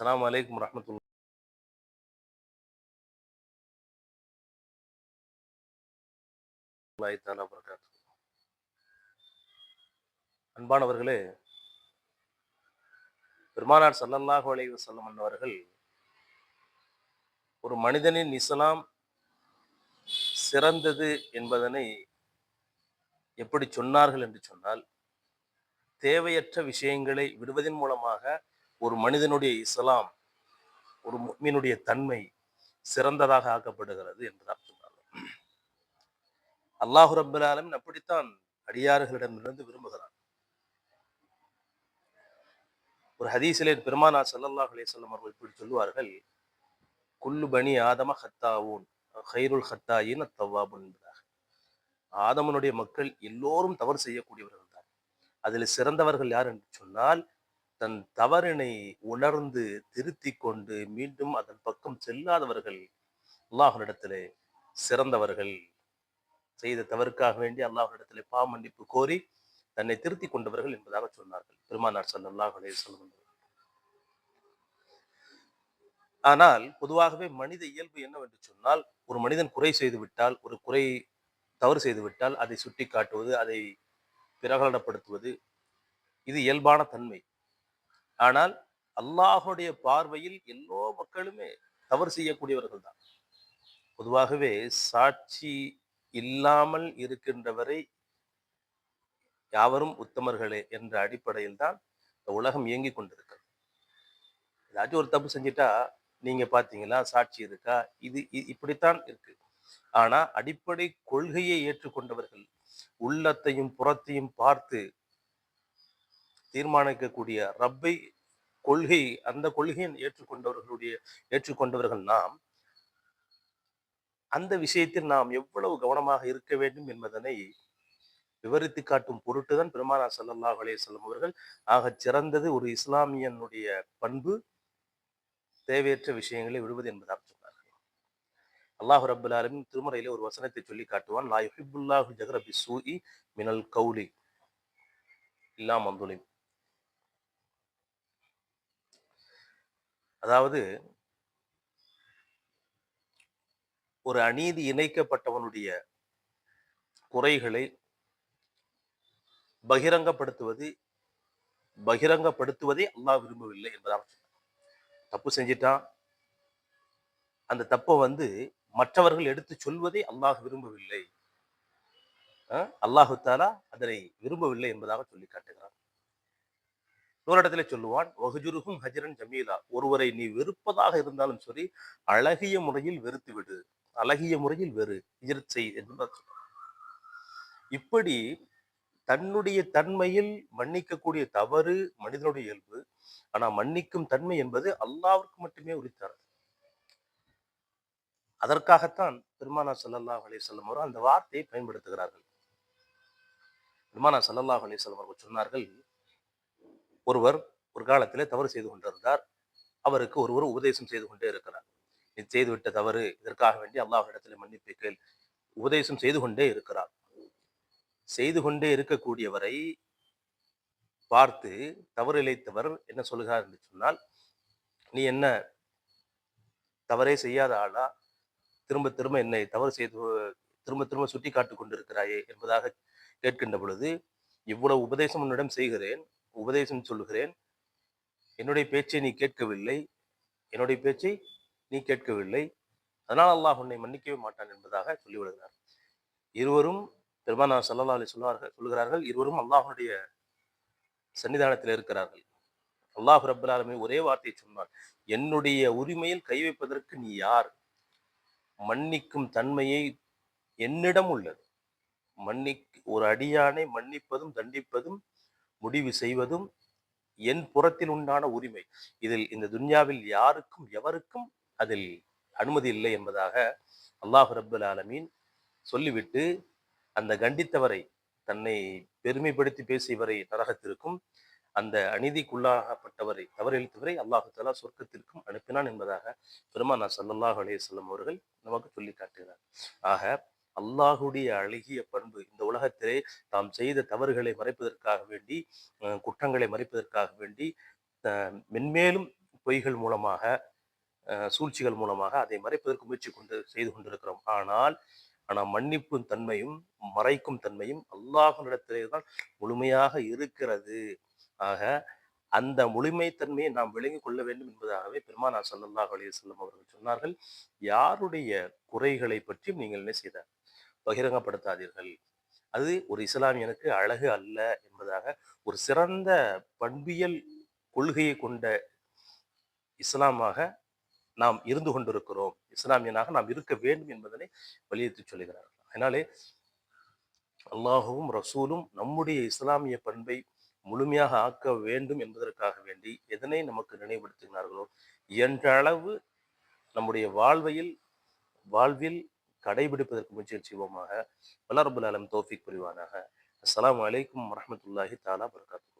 அஸ்லாம் வலைக்கம் வரமத்துல அன்பானவர்களே பெருமானார் சல்லல்லாஹு அலைஹி வஸல்லம் அவர்கள் ஒரு மனிதனின் இஸ்லாம் சிறந்தது என்பதனை எப்படி சொன்னார்கள் என்று சொன்னால் தேவையற்ற விஷயங்களை விடுவதன் மூலமாக ஒரு மனிதனுடைய இஸ்லாம் ஒரு மீனுடைய தன்மை சிறந்ததாக ஆக்கப்படுகிறது என்று அர்த்தம் அல்லாஹு ரப்பல் அப்படித்தான் அடியார்களிடமிருந்து விரும்புகிறான். ஒரு ஹதீஸிலே பெருமானா சல்லல்லாஹ் அலேசல்லம் அவர்கள் இப்படி சொல்லுவார்கள் குல்லு பனி ஆதம ஹத்தாவூன் ஹைருல் ஹத்தாயின் தவ்வாபுன் என்பதாக. ஆதமனுடைய மக்கள் எல்லோரும் தவறு செய்யக்கூடியவர்கள் தான். அதில் சிறந்தவர்கள் யார் என்று சொன்னால் தன் தவறினை உணர்ந்து திருத்தி கொண்டு மீண்டும் அதன் பக்கம் செல்லாதவர்கள் அல்லாஹனிடத்திலே சிறந்தவர்கள். செய்த தவறுக்காக வேண்டி அல்லாஹனிடத்திலே பாவ மன்னிப்பு கோரி தன்னை திருத்தி கொண்டவர்கள் என்பதாக சொன்னார்கள். பெருமானார் ஸல்லல்லாஹு அலைஹி வஸல்லம் ஆனால் பொதுவாகவே மனித இயல்பு என்னவென்று சொன்னால் ஒரு மனிதன் குறை செய்து விட்டால் ஒரு குறை தவறு செய்து விட்டால் அதை சுட்டி காட்டுவது அதை பிரகடனப்படுத்துவது இது இயல்பான தன்மை. ஆனால் அல்லாஹுடைய பார்வையில் எல்லோ மக்களுமே தவறு செய்யக்கூடியவர்கள் தான். பொதுவாகவே சாட்சி இல்லாமல் இருக்கின்றவரை யாவரும் உத்தமர்களே என்ற அடிப்படையில் தான் இந்த உலகம் இயங்கி கொண்டிருக்கிறது. ஏதாச்சும் ஒரு தப்பு செஞ்சிட்டா நீங்க பாத்தீங்களா சாட்சி இருக்கா? இது இ- இப்படித்தான் இருக்கு. ஆனா அடிப்படை கொள்கையை ஏற்றுக்கொண்டவர்கள் உள்ளத்தையும் புறத்தையும் பார்த்து தீர்மானிக்கக்கூடிய ரப்பை கொள்கை அந்த கொள்கையை ஏற்றுக்கொண்டவர்களுடைய ஏற்றுக்கொண்டவர்கள் நாம் அந்த விஷயத்தில் நாம் எவ்வளவு கவனமாக இருக்க வேண்டும் என்பதனை விவரித்து காட்டும் பொருட்டுதான் பெருமானா சல்லல்லா அலைஹி அவர்கள் ஆகச் சிறந்தது ஒரு இஸ்லாமியனுடைய பண்பு தேவையற்ற விஷயங்களை விடுவது என்பதாக சொன்னார்கள். அல்லாஹ் ரபுல் ஆலமின் திருமறையிலே ஒரு வசனத்தை சொல்லி காட்டுவான் லா யுஹிப்புல்லாஹு ஜஹர சூஇ மினல் கௌலி. இல்லாமந்துலிம் அதாவது ஒரு அநீதி இணைக்கப்பட்டவனுடைய குறைகளை பகிரங்கப்படுத்துவது பகிரங்கப்படுத்துவதை அல்லாஹ் விரும்பவில்லை என்பதாக தப்பு செஞ்சிட்டான். அந்த தப்பை வந்து மற்றவர்கள் எடுத்து சொல்வதை அல்லாஹ் விரும்பவில்லை. அஹ் அல்லாஹு தாலா அதனை விரும்பவில்லை என்பதாக சொல்லி காட்டுகிறான். இன்னொரு சொல்லுவான் வகுஜுருகும் ஹஜரன் ஜமீலா. ஒருவரை நீ வெறுப்பதாக இருந்தாலும் சரி அழகிய முறையில் வெறுத்து விடு. அழகிய முறையில் வெறு. ஹிஜ்ரத் செய் என்பதாக இப்படி தன்னுடைய தன்மையில் மன்னிக்கக்கூடிய தவறு மனிதனுடைய இயல்பு. ஆனா மன்னிக்கும் தன்மை என்பது அல்லாஹ்வுக்கு மட்டுமே உரித்தார். அதற்காகத்தான் பெருமானா சல்லல்லா அலைஹி வஸல்லம் அந்த வார்த்தையை பயன்படுத்துகிறார்கள். பெருமானா சல்லல்லாஹ் அலைஹி வஸல்லம் அவர்கள் சொன்னார்கள் ஒருவர் ஒரு காலத்திலே தவறு செய்து கொண்டிருந்தார். அவருக்கு ஒருவர் உபதேசம் செய்து கொண்டே இருக்கிறார். நீ செய்துவிட்ட தவறு இதற்காக வேண்டி அல்லாஹிடத்தில் மன்னிப்பு கேள். உபதேசம் செய்து கொண்டே இருக்கிறார். செய்து கொண்டே இருக்கக்கூடியவரை பார்த்து தவறு இழைத்தவர் என்ன சொல்கிறார் என்று சொன்னால் நீ என்ன தவறே செய்யாத ஆளா? திரும்ப திரும்ப என்னை தவறு செய்து திரும்ப திரும்ப சுட்டி காட்டு கொண்டிருக்கிறாயே? என்பதாக கேட்கின்ற பொழுது இவ்வளவு உபதேசம் உன்னிடம் செய்கிறேன். உபதேசம் சொல்லுகிறேன். என்னுடைய பேச்சை நீ கேட்கவில்லை. என்னுடைய பேச்சை நீ கேட்கவில்லை. அதனால் அல்லாஹ் உன்னை மன்னிக்கவே மாட்டான் என்பதாக சொல்லிவிடுகிறார். இருவரும் பெருமானா சல்லா அலி சொல்வார்கள் சொல்கிறார்கள் இருவரும் அல்லாஹனுடைய சன்னிதானத்தில் இருக்கிறார்கள். அல்லாஹ் ரப்பல் ஒரே வார்த்தையை சொன்னார் என்னுடைய உரிமையில் கை வைப்பதற்கு நீ யார்? மன்னிக்கும் தன்மையை என்னிடம் உள்ளது. மன்னி ஒரு அடியானை மன்னிப்பதும் தண்டிப்பதும் முடிவு செய்வதும் என் புறத்தில் உண்டான உரிமை. இதில் இந்த துன்யாவில் யாருக்கும் எவருக்கும் அதில் அனுமதி இல்லை என்பதாக அல்லாஹ் ரபுல் ஆலமீன் சொல்லிவிட்டு அந்த கண்டித்தவரை தன்னை பெருமைப்படுத்தி பேசியவரை நரகத்திற்கும் அந்த அநீதிக்குள்ளாகப்பட்டவரை தவறிழித்தவரை அல்லாஹு தஆலா சொர்க்கத்திற்கும் அனுப்பினான் என்பதாக பெருமானா சல்லாஹ் அலைஹி அவர்கள் நமக்கு சொல்லி காட்டுகிறார். ஆக அல்லாஹுடைய அழகிய பண்பு. இந்த உலகத்திலே தாம் செய்த தவறுகளை மறைப்பதற்காக வேண்டி குற்றங்களை மறைப்பதற்காக வேண்டி மென்மேலும் பொய்கள் மூலமாக சூழ்ச்சிகள் மூலமாக அதை மறைப்பதற்கு முயற்சி கொண்டு செய்து கொண்டிருக்கிறோம். ஆனால் ஆனால் மன்னிப்பும் தன்மையும் மறைக்கும் தன்மையும் அல்லாஹனிடத்திலே தான் முழுமையாக இருக்கிறது. ஆக அந்த முழுமைத்தன்மையை நாம் விளங்கிக் கொள்ள வேண்டும் என்பதாகவே பெருமானா சல்லாஹ் அலைஹி வஸல்லம் அவர்கள் சொன்னார்கள். யாருடைய குறைகளை பற்றியும் நீங்கள் என்ன செய்தார். பகிரங்கப்படுத்தாதீர்கள். அது ஒரு இஸ்லாமியனுக்கு அழகு அல்ல என்பதாக ஒரு சிறந்த பண்பியல் கொள்கையை கொண்ட இஸ்லாமாக நாம் இருந்து கொண்டிருக்கிறோம். இஸ்லாமியனாக நாம் இருக்க வேண்டும் என்பதனை வலியுறுத்தி சொல்லுகிறார்கள் அதனாலே அல்லாஹுவும் ரசூலும் நம்முடைய இஸ்லாமிய பண்பை முழுமையாக ஆக்க வேண்டும் என்பதற்காக வேண்டி எதனை நமக்கு நினைவுபடுத்துகிறார்களோ என்ற அளவு நம்முடைய வாழ்வையில் வாழ்வில் கடைபிடிப்பதற்கு முயற்சி செய்வோமாக. வல்லரபுல் அலம் தோஃபிக் புரிவானாக. அஸ்லாம் வலைக்கம் வரமத்துல்லாஹி தாலா வபரகாத்துஹு.